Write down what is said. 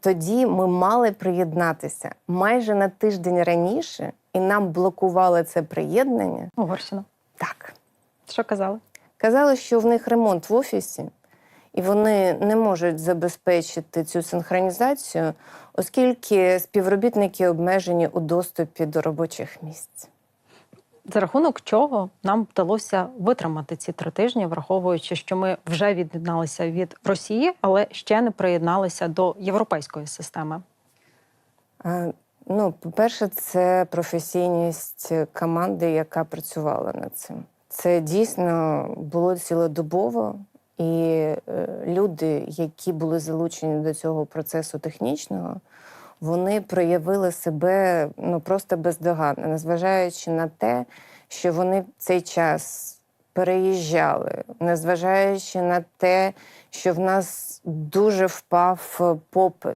Тоді ми мали приєднатися майже на тиждень раніше, і нам блокували це приєднання. Угорщина. Так. Що казали? Казали, що в них ремонт в офісі, і вони не можуть забезпечити цю синхронізацію, оскільки співробітники обмежені у доступі до робочих місць. За рахунок чого нам вдалося витримати ці три тижні, враховуючи, що ми вже від'єдналися від Росії, але ще не приєдналися до європейської системи. Ну, по-перше, це професійність команди, яка працювала над цим. Це дійсно було цілодобово, і е, люди, які були залучені до цього процесу технічного, вони проявили себе ну просто бездоганно, незважаючи на те, що вони цей час переїжджали, незважаючи на те, що в нас дуже впав попит